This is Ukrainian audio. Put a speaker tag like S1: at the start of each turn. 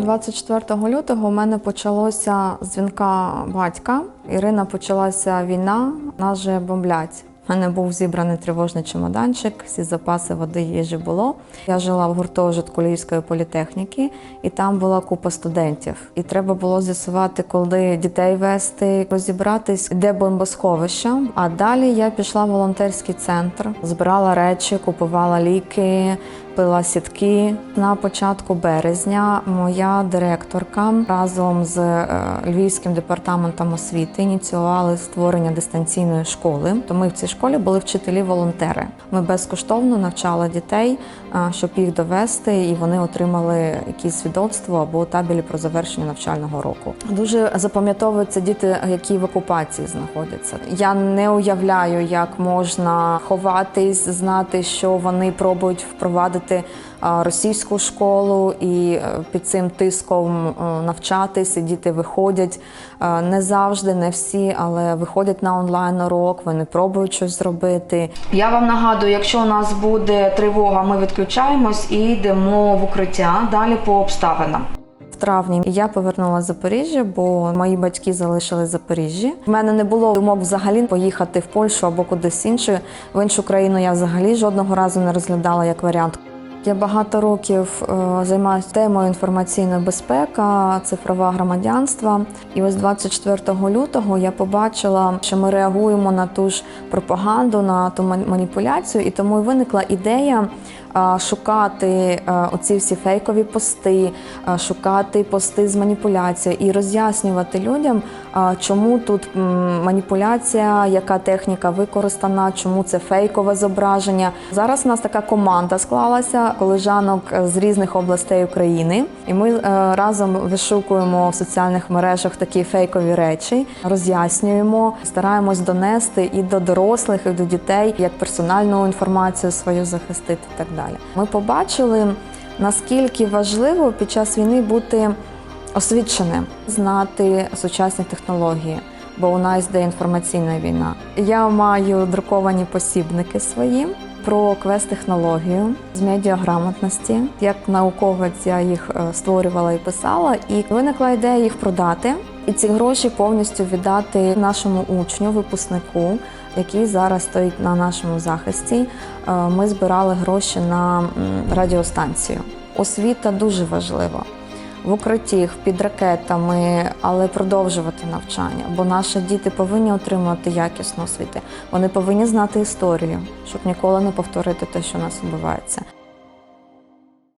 S1: 24 лютого у мене почалося дзвінка батька. Ірина почалася війна, нас же бомблять. У мене був зібраний тривожний чемоданчик, всі запаси води їжі було. Я жила в гуртожитку Львівської політехніки, і там була купа студентів. І треба було з'ясувати, коли дітей вести, розібратись, де бомбосховище. А далі я пішла в волонтерський центр, збирала речі, купувала ліки, пила сітки. На початку березня моя директорка разом з е, Львівським департаментом освіти ініціювали створення дистанційної школи. То ми в цій школі були вчителі-волонтери. Ми безкоштовно навчали дітей, е, щоб їх довести, і вони отримали якісь свідоцтво або табелі про завершення навчального року. Дуже запам'ятовуються діти, які в окупації знаходяться. Я не уявляю, як можна ховатись, знати, що вони пробують впровадити а, російську школу і е, під цим тиском е, навчатись, і діти виходять е, не завжди, не всі, але виходять на онлайн урок, вони пробують щось зробити. Я вам нагадую, якщо у нас буде тривога, ми відключаємось і йдемо в укриття далі по обставинам. В травні я повернулася з Запоріжжя, бо мої батьки залишились в Запоріжжі. У мене не було думок взагалі поїхати в Польщу або кудись інше. В іншу країну я взагалі жодного разу не розглядала як варіант. Я багато років е, займаюся темою інформаційна безпека, цифрове громадянство. І ось 24 лютого я побачила, що ми реагуємо на ту ж пропаганду, на ту маніпуляцію, і тому і виникла ідея е, шукати е, оці всі фейкові пости, шукати пости з маніпуляцією і роз'яснювати людям, чому тут маніпуляція, яка техніка використана, чому це фейкове зображення. Зараз у нас така команда склалася колежанок з різних областей України, і ми е, разом вишукуємо в соціальних мережах такі фейкові речі, роз'яснюємо, стараємось донести і до дорослих, і до дітей, як персональну інформацію свою захистити і так далі. Ми побачили, наскільки важливо під час війни бути освіченим, знати сучасні технології. Бо у нас йде інформаційна війна. Я маю друковані посібники свої про квест-технологію з медіаграмотності. Як науковець я їх е, створювала і писала, і виникла ідея їх продати. І ці гроші повністю віддати нашому учню, випускнику, який зараз стоїть на нашому захисті. Е, Ми збирали гроші на радіостанцію. Освіта дуже важлива в укритті, під ракетами, але продовжувати навчання. Бо наші діти повинні отримувати якісну освіту. Вони повинні знати історію, щоб ніколи не повторити те, що у нас відбувається.